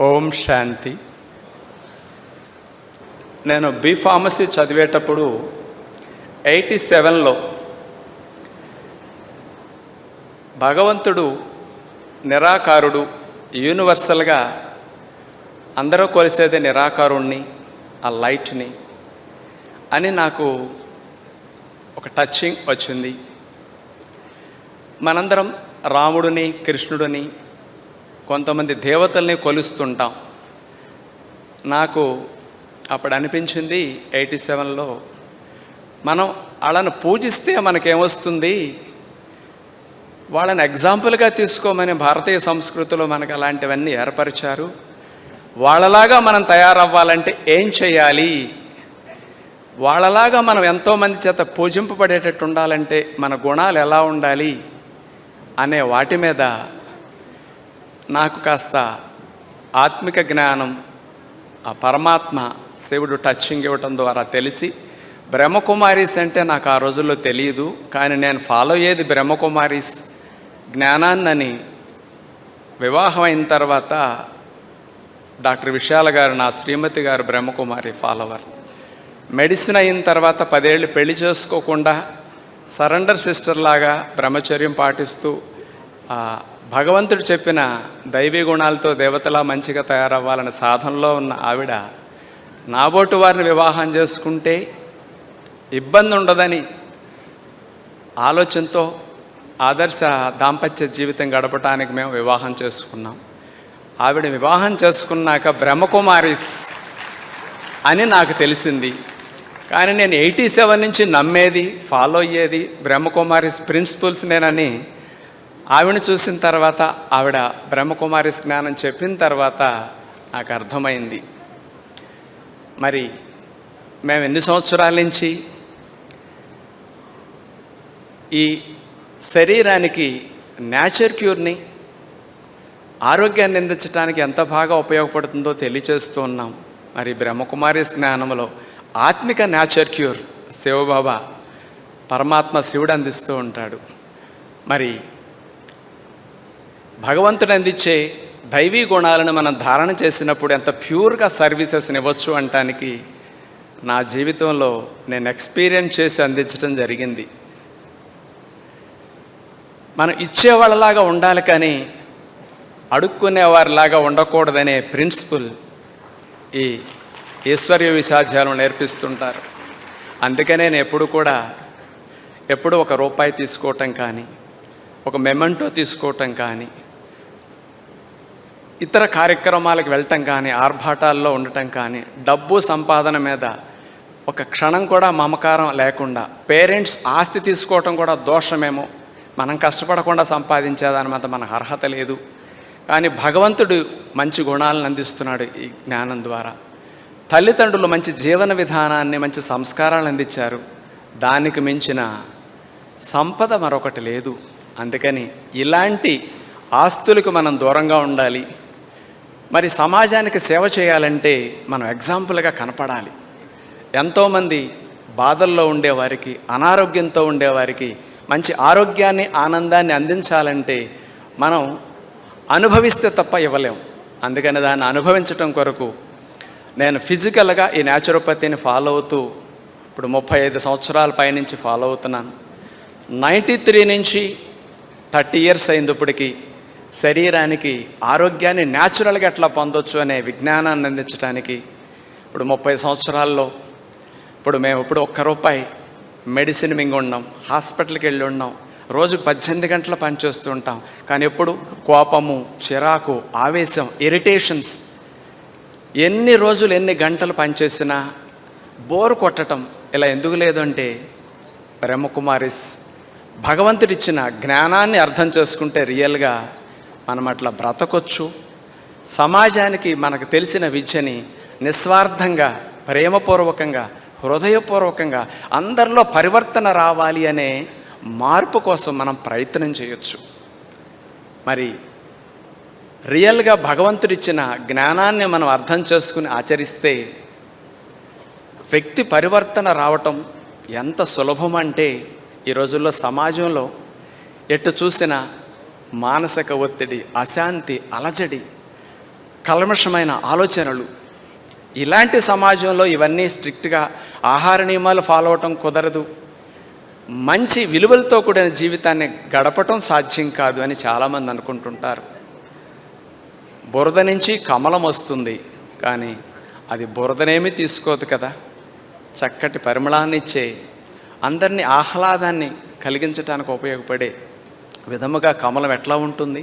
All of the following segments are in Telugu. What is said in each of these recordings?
ఓం శాంతి. నేను బి ఫార్మసీ చదివేటప్పుడు ఎయిటీ సెవెన్లో భగవంతుడు నిరాకారుడు యూనివర్సల్గా అందరూ కొలిసేది నిరాకారుణ్ణి ఆ లైట్ని అని నాకు ఒక టచింగ్ వచ్చింది. మనందరం రాముడిని కృష్ణుడిని కొంతమంది దేవతల్ని కొలుస్తుంటాం. నాకు అప్పుడు అనిపించింది ఎయిటీ సెవెన్లో మనం వాళ్ళని పూజిస్తే మనకేమొస్తుంది? వాళ్ళని ఎగ్జాంపుల్గా తీసుకోమని భారతీయ సంస్కృతిలో మనకు అలాంటివన్నీ ఏర్పరిచారు. వాళ్ళలాగా మనం తయారవ్వాలంటే ఏం చేయాలి? వాళ్ళలాగా మనం ఎంతోమంది చేత పూజింపబడేటట్టు ఉండాలంటే మన గుణాలు ఎలా ఉండాలి? అనే వాటి మీద నాకు కాస్త ఆత్మిక జ్ఞానం ఆ పరమాత్మ శివుడు టచింగ్ ఇవ్వటం ద్వారా తెలిసి బ్రహ్మకుమారీస్ అంటే నాకు ఆ రోజుల్లో తెలియదు కానీ నేను ఫాలో అయ్యేది బ్రహ్మకుమారీస్ జ్ఞానాన్నని వివాహం అయిన తర్వాత డాక్టర్ విశాల గారు నా శ్రీమతి గారు బ్రహ్మకుమారి ఫాలోవర్ మెడిసిన్ అయిన తర్వాత పదేళ్ళు పెళ్ళి చేసుకోకుండా సరెండర్ సిస్టర్ లాగా బ్రహ్మచర్యం పాటిస్తూ భగవంతుడు చెప్పిన దైవీ గుణాలతో దేవతలా మంచిగా తయారవ్వాలనే సాధనలో ఉన్న ఆవిడ నాబోటు వారిని వివాహం చేసుకుంటే ఇబ్బంది ఉండదని ఆలోచనతో ఆదర్శ దాంపత్య జీవితం గడపటానికి మేము వివాహం చేసుకున్నాం. ఆవిడ వివాహం చేసుకున్నాక బ్రహ్మకుమారిస్ అని నాకు తెలిసింది. కానీ నేను ఎయిటీ సెవెన్ నుంచి నమ్మేది ఫాలో అయ్యేది బ్రహ్మకుమారిస్ ప్రిన్సిపల్స్ నేనని ఆవిడని చూసిన తర్వాత ఆవిడ బ్రహ్మకుమారి జ్ఞానం చెప్పిన తర్వాత నాకు అర్థమైంది. మరి మేము ఎన్ని సంవత్సరాల నుంచి ఈ శరీరానికి న్యాచర్ క్యూర్ని ఆరోగ్యాన్ని అందించడానికి ఎంత బాగా ఉపయోగపడుతుందో తెలియచేస్తూ ఉన్నాం. మరి బ్రహ్మకుమారి జ్ఞానంలో ఆత్మిక న్యాచర్ క్యూర్ శివబాబా పరమాత్మ శివుడు అందిస్తూ ఉంటాడు. మరి భగవంతుడు అందించే దైవీ గుణాలను మనం ధారణ చేసినప్పుడు ఎంత ప్యూర్గా సర్వీసెస్ని ఇవ్వచ్చు అంటానికి నా జీవితంలో నేను ఎక్స్పీరియన్స్ చేసి అందించడం జరిగింది. మనం ఇచ్చేవాళ్ళలాగా ఉండాలి కానీ అడుక్కునేవారిలాగా ఉండకూడదనే ప్రిన్సిపల్ ఈ ఈశ్వర్య విశాధ్యాలు నేర్పిస్తుంటారు. అందుకనే నేను ఎప్పుడు కూడా ఎప్పుడు ఒక రూపాయి తీసుకోవటం కానీ ఒక మెమెంటో తీసుకోవటం కానీ ఇతర కార్యక్రమాలకు వెళ్ళటం కానీ ఆర్భాటాల్లో ఉండటం కానీ డబ్బు సంపాదన మీద ఒక క్షణం కూడా మమకారం లేకుండా పేరెంట్స్ ఆస్తి తీసుకోవటం కూడా దోషమేమో. మనం కష్టపడకుండా సంపాదించేదాని మీద మనకు అర్హత లేదు. కానీ భగవంతుడు మంచి గుణాలను అందిస్తున్నాడు ఈ జ్ఞానం ద్వారా. తల్లిదండ్రులు మంచి జీవన విధానాన్ని మంచి సంస్కారాలను అందించారు. దానికి మించిన సంపద మరొకటి లేదు. అందుకని ఇలాంటి ఆస్తులకు మనం దూరంగా ఉండాలి. మరి సమాజానికి సేవ చేయాలంటే మనం ఎగ్జాంపుల్గా కనపడాలి. ఎంతోమంది బాధల్లో ఉండేవారికి అనారోగ్యంతో ఉండేవారికి మంచి ఆరోగ్యాన్ని ఆనందాన్ని అందించాలంటే మనం అనుభవిస్తే తప్ప ఇవ్వలేం. అందుకని దాన్ని అనుభవించటం కొరకు నేను ఫిజికల్గా ఈ న్యాచురోపతిని ఫాలో అవుతూ ఇప్పుడు ముప్పై ఐదు సంవత్సరాల పైనుంచి ఫాలో అవుతున్నాను. నైంటీ త్రీ నుంచి థర్టీ ఇయర్స్ అయింది ఇప్పటికి. శరీరానికి ఆరోగ్యాన్ని న్యాచురల్గా ఎట్లా పొందొచ్చు అనే విజ్ఞానాన్ని అందించడానికి ఇప్పుడు ముప్పై సంవత్సరాల్లో ఇప్పుడు మేము ఇప్పుడు ఒక్క రూపాయి మెడిసిన్ మింగి ఉన్నాం హాస్పిటల్కి వెళ్ళి ఉన్నాం రోజు పద్దెనిమిది గంటలు పనిచేస్తూ ఉంటాం. కానీ ఎప్పుడు కోపము చిరాకు ఆవేశం ఇరిటేషన్స్ ఎన్ని రోజులు ఎన్ని గంటలు పనిచేసినా బోరు కొట్టడం ఇలా ఎందుకు లేదు అంటే బ్రహ్మకుమారిస్ భగవంతుడిచ్చిన జ్ఞానాన్ని అర్థం చేసుకుంటే రియల్గా మనం అట్లా బ్రతకొచ్చు. సమాజానికి మనకు తెలిసిన విద్యని నిస్వార్థంగా ప్రేమపూర్వకంగా హృదయపూర్వకంగా అందరిలో పరివర్తన రావాలి అనే మార్పు కోసం మనం ప్రయత్నం చేయొచ్చు. మరి రియల్గా భగవంతుడిచ్చిన జ్ఞానాన్ని మనం అర్థం చేసుకుని ఆచరిస్తే వ్యక్తి పరివర్తన రావటం ఎంత సులభం అంటే ఈ రోజుల్లో సమాజంలో ఎటు చూసినా మానసిక ఒత్తిడి అశాంతి అలజడి కల్మషమైన ఆలోచనలు. ఇలాంటి సమాజంలో ఇవన్నీ స్ట్రిక్ట్గా ఆహార నియమాలు ఫాలో అవటం కుదరదు. మంచి విలువలతో కూడిన జీవితాన్ని గడపటం సాధ్యం కాదు అని చాలామంది అనుకుంటుంటారు. బురద నుంచి కమలం వస్తుంది కానీ అది బురదనేమి తీసుకోదు కదా. చక్కటి పరిమళాన్ని ఇచ్చే అందరినీ ఆహ్లాదాన్ని కలిగించడానికి ఉపయోగపడే విధముగా కమలం ఎట్లా ఉంటుంది?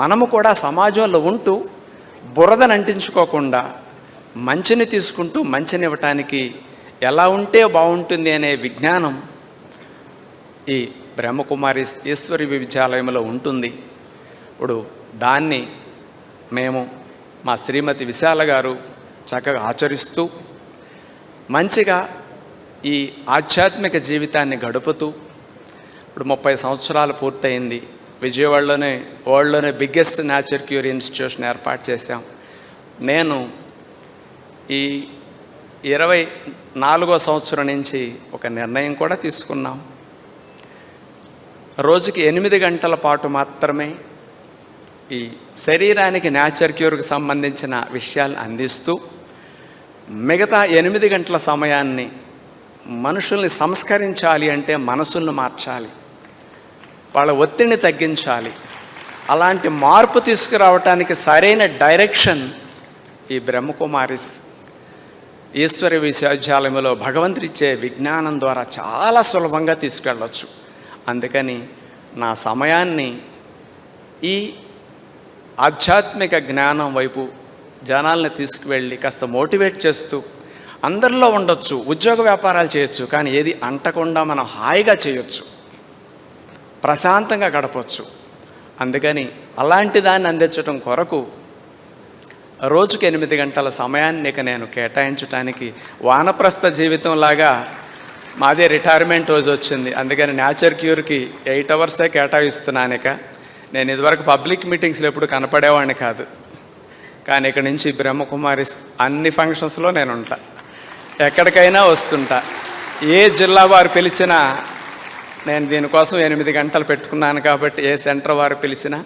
మనము కూడా సమాజంలో ఉంటూ బురదను అంటించుకోకుండా మంచిని తీసుకుంటూ మంచిని ఇవ్వటానికి ఎలా ఉంటే బాగుంటుంది అనే విజ్ఞానం ఈ బ్రహ్మకుమారి ఈశ్వరి విద్యాలయంలో ఉంటుంది. ఇప్పుడు దాన్ని మేము మా శ్రీమతి విశాల గారు చక్కగా ఆచరిస్తూ మంచిగా ఈ ఆధ్యాత్మిక జీవితాన్ని గడుపుతూ ఇప్పుడు ముప్పై సంవత్సరాలు పూర్తయింది. విజయవాడలోనే వరల్డ్లోనే బిగ్గెస్ట్ న్యాచర్ క్యూర్ ఇన్స్టిట్యూషన్ ఏర్పాటు చేశాం. నేను ఈ ఇరవై నాలుగో సంవత్సరం నుంచి ఒక నిర్ణయం కూడా తీసుకున్నాం. రోజుకి ఎనిమిది గంటల పాటు మాత్రమే ఈ శరీరానికి న్యాచర్ క్యూర్కి సంబంధించిన విషయాలు అందిస్తూ మిగతా ఎనిమిది గంటల సమయాన్ని మనుషుల్ని సంస్కరించాలి అంటే మనసుల్ని మార్చాలి. వాళ్ళ ఒత్తిడిని తగ్గించాలి. అలాంటి మార్పు తీసుకురావటానికి సరైన డైరెక్షన్ ఈ బ్రహ్మకుమారిస్ ఈశ్వర విశ్వవిద్యాలయంలో భగవంతుడిచ్చే విజ్ఞానం ద్వారా చాలా సులభంగా తీసుకెళ్ళవచ్చు అందుకని నా సమయాన్ని ఈ ఆధ్యాత్మిక జ్ఞానం వైపు జనాల్ని తీసుకువెళ్ళి కాస్త మోటివేట్ చేస్తూ అందరిలో ఉండొచ్చు ఉద్యోగ వ్యాపారాలు చేయొచ్చు కానీ ఏది అంటకుండా మనం హాయిగా చేయొచ్చు. ప్రశాంతంగా గడపచ్చు. అందుకని అలాంటి దాన్ని అందించడం కొరకు రోజుకి ఎనిమిది గంటల సమయాన్ని ఇక నేను కేటాయించడానికి వానప్రస్థ జీవితంలాగా మాదే రిటైర్మెంట్ రోజు వచ్చింది. అందుకని న్యాచర్ క్యూర్కి ఎయిట్ అవర్సే కేటాయిస్తున్నాను ఇక. నేను ఇదివరకు పబ్లిక్ మీటింగ్స్లో ఎప్పుడు కనపడేవాడిని కాదు. కానీ ఇక్కడి నుంచి బ్రహ్మకుమారి అన్ని ఫంక్షన్స్లో నేను ఉంటా ఎక్కడికైనా వస్తుంటా. ఏ జిల్లా వారు పిలిచినా నేను దీనికోసం ఎనిమిది గంటలు పెట్టుకున్నాను కాబట్టి ఏ సెంటర్ వారు పిలిచినా.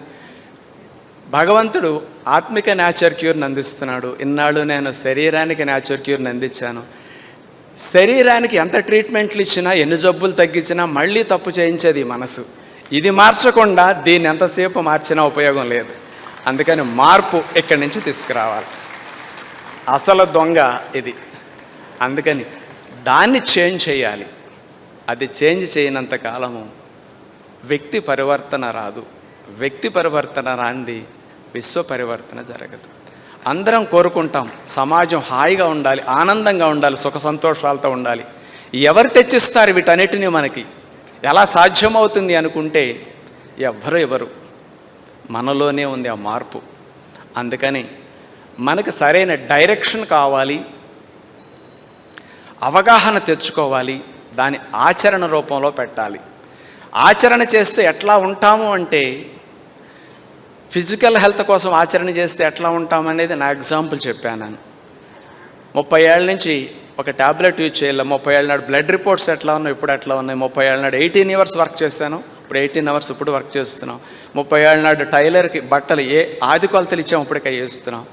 భగవంతుడు ఆత్మిక న్యాచర్ క్యూర్ని అందిస్తున్నాడు ఇన్నాళ్ళు నేను శరీరానికి న్యాచర్ క్యూర్ని అందించాను శరీరానికి ఎంత ట్రీట్మెంట్లు ఇచ్చినా ఎన్ని జబ్బులు తగ్గించినా మళ్ళీ తప్పు చేయించేది మనసు. ఇది మార్చకుండా దీన్ని ఎంతసేపు మార్చినా ఉపయోగం లేదు. అందుకని మార్పు ఇక్కడి నుంచి తీసుకురావాలి. అసలు దొంగ ఇది. అందుకని దాన్ని చేంజ్ చేయాలి. అది చేంజ్ చేయనంత కాలము వ్యక్తి పరివర్తన రాదు. వ్యక్తి పరివర్తన రాంది విశ్వ పరివర్తన జరగదు. అందరం కోరుకుంటాం సమాజం హాయిగా ఉండాలి ఆనందంగా ఉండాలి సుఖ సంతోషాలతో ఉండాలి. ఎవరు తెచ్చిస్తారు వీటన్నిటిని మనకి? ఎలా సాధ్యమవుతుంది అనుకుంటే ఎవ్వరు ఎవరు మనలోనే ఉంది ఆ మార్పు. అందుకని మనకు సరైన డైరెక్షన్ కావాలి అవగాహన తెచ్చుకోవాలి దాని ఆచరణ రూపంలో పెట్టాలి. ఆచరణ చేస్తే ఎట్లా ఉంటాము అంటే ఫిజికల్ హెల్త్ కోసం ఆచరణ చేస్తే ఎట్లా ఉంటాం అనేది నా ఎగ్జాంపుల్ చెప్పాను నేను. ముప్పై ఏళ్ళ నుంచి ఒక ట్యాబ్లెట్ యూజ్ చేయాలి ముప్పై ఏళ్ళ నాడు బ్లడ్ రిపోర్ట్స్ ఎట్లా ఉన్నాయి ఇప్పుడు ఎట్లా ఉన్నాయి? ముప్పై ఏళ్ళ నాడు ఎయిటీన్ అవర్స్ వర్క్ చేశాను. ఇప్పుడు ఎయిటీన్ అవర్స్ ఇప్పుడు వర్క్ చేస్తున్నాం. ముప్పై ఏళ్ళ నాడు టైలర్కి బట్టలు ఏ ఆది కొలతలు ఇచ్చాము ఇప్పటికే చేస్తున్నాం.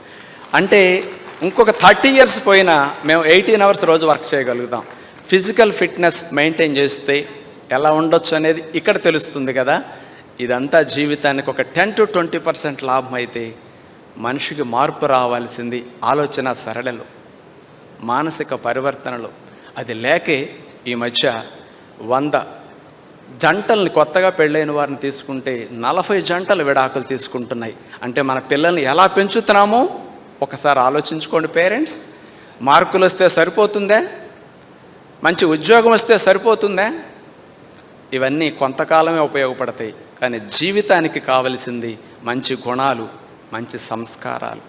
అంటే ఇంకొక థర్టీ ఇయర్స్ పోయినా మేము ఎయిటీన్ అవర్స్ రోజు వర్క్ చేయగలుగుతాం. ఫిజికల్ ఫిట్నెస్ మెయింటైన్ చేస్తే ఎలా ఉండొచ్చు అనేది ఇక్కడ తెలుస్తుంది కదా. ఇదంతా జీవితానికి ఒక టెన్ టు ట్వంటీ పర్సెంట్ లాభం అయితే మనిషికి మార్పు రావాల్సింది ఆలోచన సరళలు మానసిక పరివర్తనలు. అది లేకే ఈ మధ్య వంద జంటల్ని కొత్తగా పెళ్ళైన వారిని తీసుకుంటే నలభై జంటలు విడాకులు తీసుకుంటున్నాయి. అంటే మన పిల్లల్ని ఎలా పెంచుతున్నామో? ఒకసారి ఆలోచించుకోండి పేరెంట్స్. మార్కులు వస్తే సరిపోతుందే? మంచి ఉద్యోగం వస్తే సరిపోతుందా? ఇవన్నీ కొంతకాలమే ఉపయోగపడతాయి. కానీ జీవితానికి కావలసింది మంచి గుణాలు మంచి సంస్కారాలు.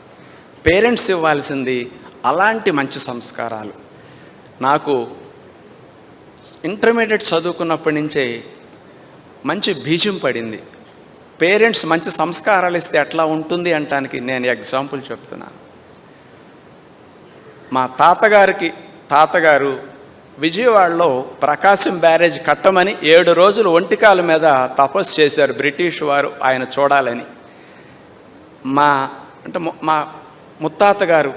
పేరెంట్స్ ఇవ్వాల్సింది అలాంటి మంచి సంస్కారాలు. నాకు ఇంటర్మీడియట్ చదువుకున్నప్పటి నుంచే మంచి బీజం పడింది. పేరెంట్స్ మంచి సంస్కారాలు ఇస్తే ఎట్లా ఉంటుంది అంటానికి నేను ఎగ్జాంపుల్ చెప్తున్నాను. మా తాతగారికి తాతగారు విజయవాడలో ప్రకాశం బ్యారేజ్ కట్టమని ఏడు రోజులు ఒంటికాల మీద తపస్సు చేశారు బ్రిటిష్ వారు ఆయన చూడాలని. మా అంటే మా ముత్తాత గారు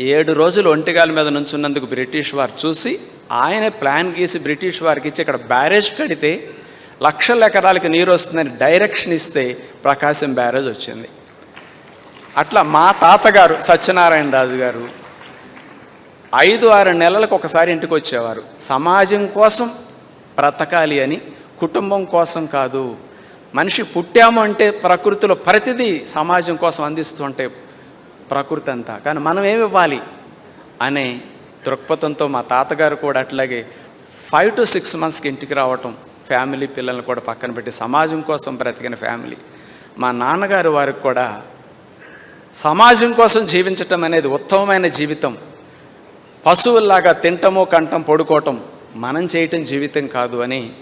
ఏడు రోజులు ఒంటికాల మీద నుంచున్నందుకు బ్రిటిష్ వారు చూసి ఆయనే ప్లాన్ గీసి బ్రిటిష్ వారికి ఇచ్చి ఇక్కడ బ్యారేజ్ కడితే లక్షల ఎకరాలకి నీరు వస్తుందని డైరెక్షన్ ఇస్తే ప్రకాశం బ్యారేజ్ వచ్చింది. అట్లా మా తాతగారు సత్యనారాయణ రాజు గారు ఐదు ఆరు నెలలకు ఒకసారి ఇంటికి వచ్చేవారు. సమాజం కోసం బ్రతకాలి అని కుటుంబం కోసం కాదు. మనిషి పుట్టాము అంటే ప్రకృతిలో ప్రతిదీ సమాజం కోసం అందిస్తుంటే ప్రకృతి అంతా. కానీ మనం ఏమి ఇవ్వాలి? అనే దృక్పథంతో మా తాతగారు కూడా అట్లాగే ఫైవ్ టు సిక్స్ మంత్స్కి ఇంటికి రావటం ఫ్యామిలీ పిల్లల్ని కూడా పక్కన పెట్టి సమాజం కోసం బ్రతికిన ఫ్యామిలీ. మా నాన్నగారు వారికి కూడా సమాజం కోసం జీవించటం అనేది ఉత్తమమైన జీవితం. పశువుల్లాగా తింటము కంఠం పడుకోవటం మనం చేయటం జీవితం కాదు అని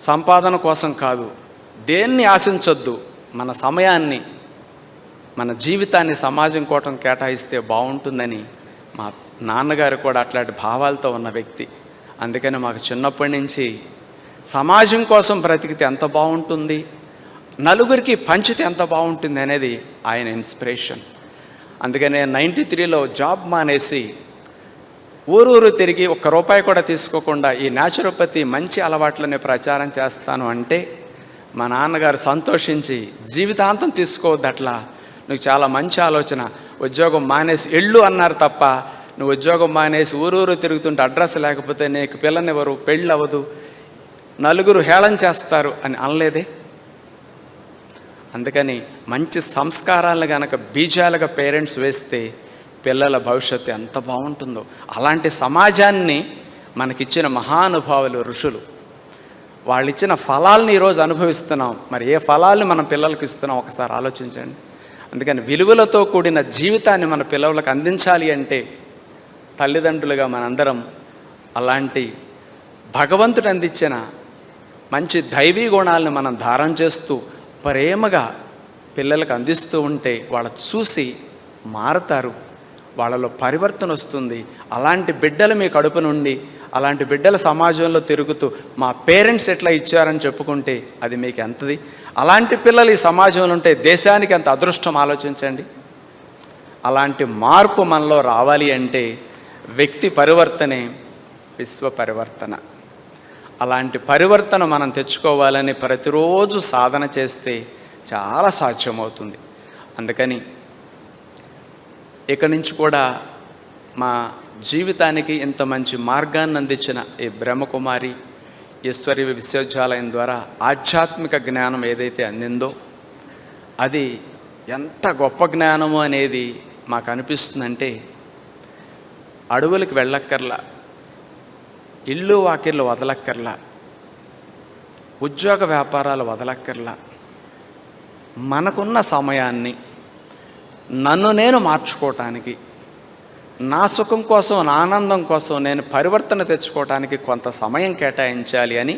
సంపాదన కోసం కాదు. దేన్ని ఆశించొద్దు? మన సమయాన్ని మన జీవితాన్ని సమాజం కోటం కేటాయిస్తే బాగుంటుందని మా నాన్నగారు కూడా అట్లాంటి భావాలతో ఉన్న వ్యక్తి. అందుకని మాకు చిన్నప్పటి నుంచి సమాజం కోసం బ్రతికితే ఎంత బాగుంటుంది? నలుగురికి పంచితే ఎంత బాగుంటుంది అనేది ఆయన ఇన్స్పిరేషన్. అందుకనే నైంటీ త్రీలో జాబ్ మానేసి ఊరూరు తిరిగి ఒక్క రూపాయి కూడా తీసుకోకుండా ఈ న్యాచురోపతి మంచి అలవాట్లనే ప్రచారం చేస్తాను అంటే మా నాన్నగారు సంతోషించి జీవితాంతం తీసుకోవద్దు అట్లా నువ్వు చాలా మంచి ఆలోచన. ఉద్యోగం మానేసి ఎళ్ళు అన్నారు తప్ప నువ్వు ఉద్యోగం మానేసి ఊరూరు తిరుగుతుంటే అడ్రస్ లేకపోతే నీకు పిల్లనివ్వరు పెళ్ళి అవ్వదు నలుగురు హేళన చేస్తారు అని అనలేదే? అందుకని మంచి సంస్కారాలు కనుక బీజాలుగా పేరెంట్స్ వేస్తే పిల్లల భవిష్యత్తు ఎంత బాగుంటుందో. అలాంటి సమాజాన్ని మనకిచ్చిన మహానుభావులు ఋషులు. వాళ్ళు ఇచ్చిన ఫలాల్ని ఈరోజు అనుభవిస్తున్నాం. మరి ఏ ఫలాల్ని మనం పిల్లలకు ఇస్తున్నాం ఒకసారి ఆలోచించండి. అందుకని విలువలతో కూడిన జీవితాన్ని మన పిల్లలకు అందించాలి అంటే తల్లిదండ్రులుగా మనందరం అలాంటి భగవంతుడు అందించిన మంచి దైవీ గుణాలను మనం ధారం చేస్తూ ప్రేమగా పిల్లలకు అందిస్తూ ఉంటే వాళ్ళు చూసి మారతారు. వాళ్ళలో పరివర్తన వస్తుంది. అలాంటి బిడ్డలు మీ కడుపు నుండి అలాంటి బిడ్డల సమాజంలో తిరుగుతూ మా పేరెంట్స్ ఎట్లా ఇచ్చారని చెప్పుకుంటే అది మీకు ఎంతది? అలాంటి పిల్లలు ఈ సమాజంలో ఉంటే దేశానికి ఎంత అదృష్టం ఆలోచించండి. అలాంటి మార్పు మనలో రావాలి అంటే వ్యక్తి పరివర్తనే విశ్వ పరివర్తన. అలాంటి పరివర్తన మనం తెచ్చుకోవాలని ప్రతిరోజు సాధన చేస్తే చాలా సాధ్యమవుతుంది. అందుకని ఇక నుంచి కూడా మా జీవితానికి ఇంత మంచి మార్గాన్ని అందించిన ఈ బ్రహ్మకుమారి ఈశ్వరి విశ్వవిద్యాలయం ద్వారా ఆధ్యాత్మిక జ్ఞానం ఏదైతే అందిందో అది ఎంత గొప్ప జ్ఞానము అనేది మాకు అనిపిస్తుందంటే అడవులకు వెళ్ళక్కర్లా ఇల్లు వాకిళ్ళు వదలక్కర్లా ఉద్యోగ వ్యాపారాలు వదలక్కర్లా మనకున్న సమయాన్ని నన్ను నేను మార్చుకోవటానికి నా సుఖం కోసం నా ఆనందం కోసం నేను పరివర్తన తెచ్చుకోవటానికి కొంత సమయం కేటాయించాలి అని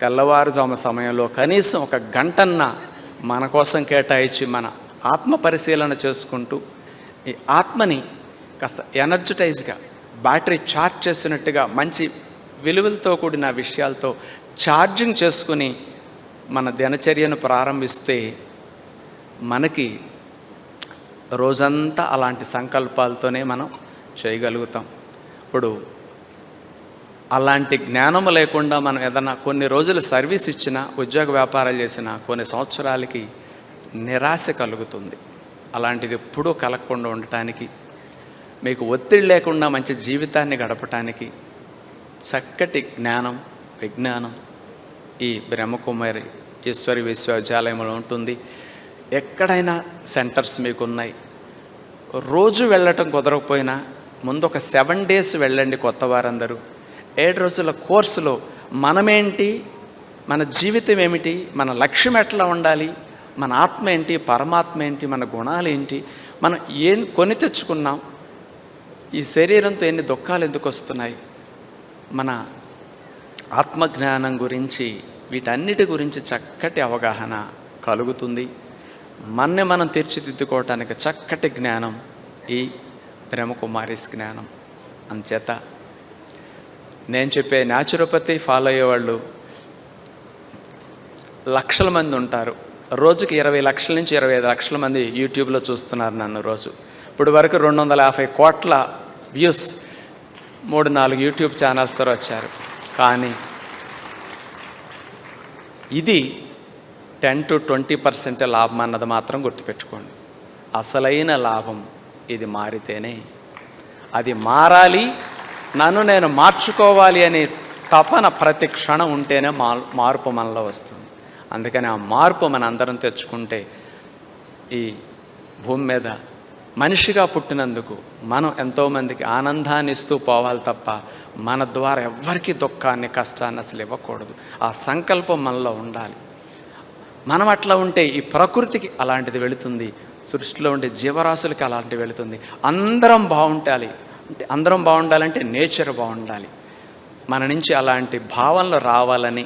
తెల్లవారుజాము సమయంలో కనీసం ఒక గంటన్న మన కోసం కేటాయించి మన ఆత్మ పరిశీలన చేసుకుంటూ ఈ ఆత్మని కాస్త ఎనర్జటైజ్గా బ్యాటరీ ఛార్జ్ చేసినట్టుగా మంచి విలువలతో కూడిన విషయాలతో ఛార్జింగ్ చేసుకుని మన దినచర్యను ప్రారంభిస్తే మనకి రోజంతా అలాంటి సంకల్పాలతోనే మనం చేయగలుగుతాం. ఇప్పుడు అలాంటి జ్ఞానము లేకుండా మనం ఏదైనా కొన్ని రోజులు సర్వీస్ ఇచ్చినా ఉద్యోగ వ్యాపారాలు చేసినా కొన్ని సంవత్సరాలకి నిరాశ కలుగుతుంది. అలాంటిది ఎప్పుడూ కలగకుండా ఉండటానికి మీకు ఒత్తిడి లేకుండా మంచి జీవితాన్ని గడపటానికి చక్కటి జ్ఞానం విజ్ఞానం ఈ బ్రహ్మకుమారి ఈశ్వరి విశ్వవిద్యాలయంలో ఉంటుంది. ఎక్కడైనా సెంటర్స్ మీకు ఉన్నాయి రోజు వెళ్ళటం కుదరకపోయినా ముందు ఒక సెవెన్ డేస్ వెళ్ళండి కొత్త వారందరూ ఏడు రోజుల కోర్సులో మనమేంటి మన జీవితం ఏమిటి మన లక్ష్యం ఎట్లా ఉండాలి మన ఆత్మ ఏంటి పరమాత్మ ఏంటి మన గుణాలు ఏంటి మనం ఏం కొని తెచ్చుకున్నాం ఈ శరీరంతో ఎన్ని దుఃఖాలు ఎందుకు వస్తున్నాయి మన ఆత్మజ్ఞానం గురించి వీటన్నిటి గురించి చక్కటి అవగాహన కలుగుతుంది. మన్నే మనం తీర్చిదిద్దుకోవటానికి చక్కటి జ్ఞానం ఈ బ్రహ్మకుమారిస్ జ్ఞానం. అంచేత నేను చెప్పే న్యాచురోపతి ఫాలో అయ్యేవాళ్ళు లక్షల మంది ఉంటారు. రోజుకి ఇరవై లక్షల నుంచి ఇరవై ఐదు లక్షల మంది యూట్యూబ్లో చూస్తున్నారు నన్ను రోజు. ఇప్పుడు వరకు రెండు వందల యాభై కోట్ల వ్యూస్ మూడు నాలుగు యూట్యూబ్ ఛానల్స్తో వచ్చారు. కానీ ఇది టెన్ టు ట్వంటీ పర్సెంట్ లాభం అన్నది మాత్రం గుర్తుపెట్టుకోండి. అసలైన లాభం ఇది మారితేనే. అది మారాలి నన్ను నేను మార్చుకోవాలి అనే తపన ప్రతి క్షణం ఉంటేనే మా మార్పు మనలో వస్తుంది. అందుకని ఆ మార్పు మన అందరం తెచ్చుకుంటే ఈ భూమి మీద మనిషిగా పుట్టినందుకు మనం ఎంతోమందికి ఆనందాన్ని ఇస్తూ పోవాలి తప్ప మన ద్వారా ఎవ్వరికీ దుఃఖాన్ని కష్టాన్ని అసలు ఇవ్వకూడదు. ఆ సంకల్పం మనలో ఉండాలి. మనం అట్లా ఉంటే ఈ ప్రకృతికి అలాంటిది వెళుతుంది సృష్టిలో ఉండే జీవరాశులకి అలాంటిది వెళుతుంది. అందరం బాగుండాలి. అంటే అందరం బాగుండాలంటే నేచర్ బాగుండాలి. మన నుంచి అలాంటి భావనలు రావాలని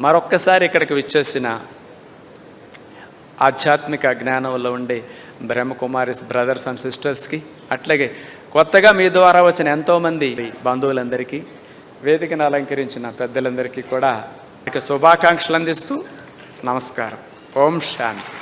మరొక్కసారి ఇక్కడికి విచ్చేసిన ఆధ్యాత్మిక జ్ఞానంలో ఉండే బ్రహ్మకుమారిస్ బ్రదర్స్ అండ్ సిస్టర్స్కి అట్లాగే కొత్తగా మీ ద్వారా వచ్చిన ఎంతోమంది బంధువులందరికీ వేదికను అలంకరించిన పెద్దలందరికీ కూడా ఇక శుభాకాంక్షలు అందిస్తూ నమస్కారం. ఓం శాంతి.